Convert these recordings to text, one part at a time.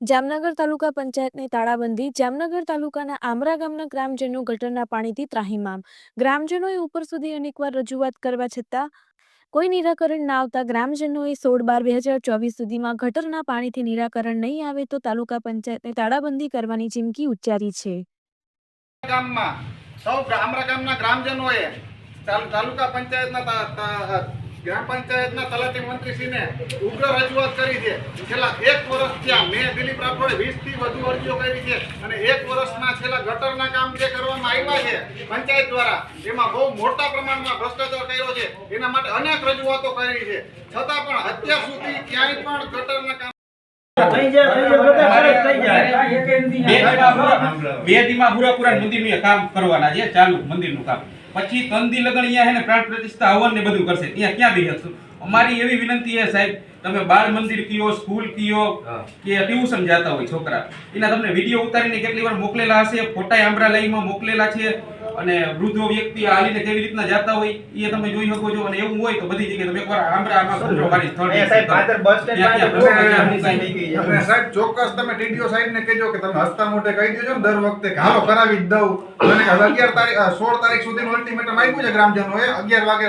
જામનગર તાલુકા પંચાયતની તાળાબંધી, જામનગર તાલુકાના આમરા ગામના ગ્રામજનો ગટરના પાણીથી ત્રાહીમામ. ગ્રામજનોએ ઉપર સુધી અનેકવાર રજૂઆત કરવા છતાં કોઈ નિરાકરણ ના આવતા ગ્રામજનોએ સોળ બાર બે હજાર ચોવીસ સુધીમાં ગટરના પાણીથી નિરાકરણ નહીં આવે તો તાલુકા પંચાયતને તાળાબંધી કરવાની ચીમકી ઉચ્ચારી છે. ગામમાં, સૌ આમરા ગામના ગ્રામજનોએ તાલુકા પંચાયતના ગ્રામ પંચાયતના તલાટી મંત્રીશ્રીને ઉગ્ર રજૂઆત કરી છે. છેલ્લા એક વર્ષ ત્યાં મેં દિલીપ રાઠોડે વીસથી વધુ અરજીઓ કરી છે. અને એક વર્ષના છેલ્લા ગટરના કામ જે કરવામાં આવ્યા છે પંચાયત દ્વારા એમાં બહુ મોટા પ્રમાણમાં ભ્રષ્ટાચાર કર્યો છે. એના માટે અનેક રજૂઆતો કરી છે. છતાં પણ અત્યાર સુધી ક્યાંય પણ ગટરના કામ બે દીમાં પૂરા- બે દીમાં પૂરેપૂરા કામ કરવાના છે ચાલુ મંદિરનું કામ. પછી ત્રણ દી લગન અહીંયા હે ને પ્રાણ પ્રતિષ્ઠા હવન ને બધું કરશે. અહીંયા ક્યાં બી હશું? અમારી એવી વિનંતી છે સાહેબ તમે બાળ મંદિર કયો સ્કૂલ કયો કે ટ્યુશન જતા હોય છોકરા. એના તમને વીડિયો ઉતારીને કેટલી વાર મોકલેલા હશે? ફોટા આંબરાલયમાં મોકલેલા છે? અને વૃદ્ધો વ્યક્તિ હાલીને કેવી રીતના જતા હોય એ તમે જોઈ શકો છો. અને એવું હોય તો બધી જગ્યાએ તમે એકવાર ઘૂંટો મારી સ્થળ સાહેબ. અને ચોક્કસ તમે ટીડીઓ સાહેબ ને કહેજો કે તમે હસતા મોઢે કહી દેજો ને દર વખતે કે હાલો કરાવી જ દઉં. અને અગિયાર તારીખ અ, સોળ તારીખ સુધી અલ્ટિમેટમ આપ્યું છે ગ્રામજનોએ. અગિયાર વાગે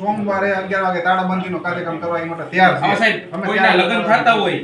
સોમવારે અગિયાર વાગે તાળાબંધીનો કાર્યક્રમ કરવા એ માટે તૈયાર છે. સાહેબ કોઈના લગ્ન થતા હોય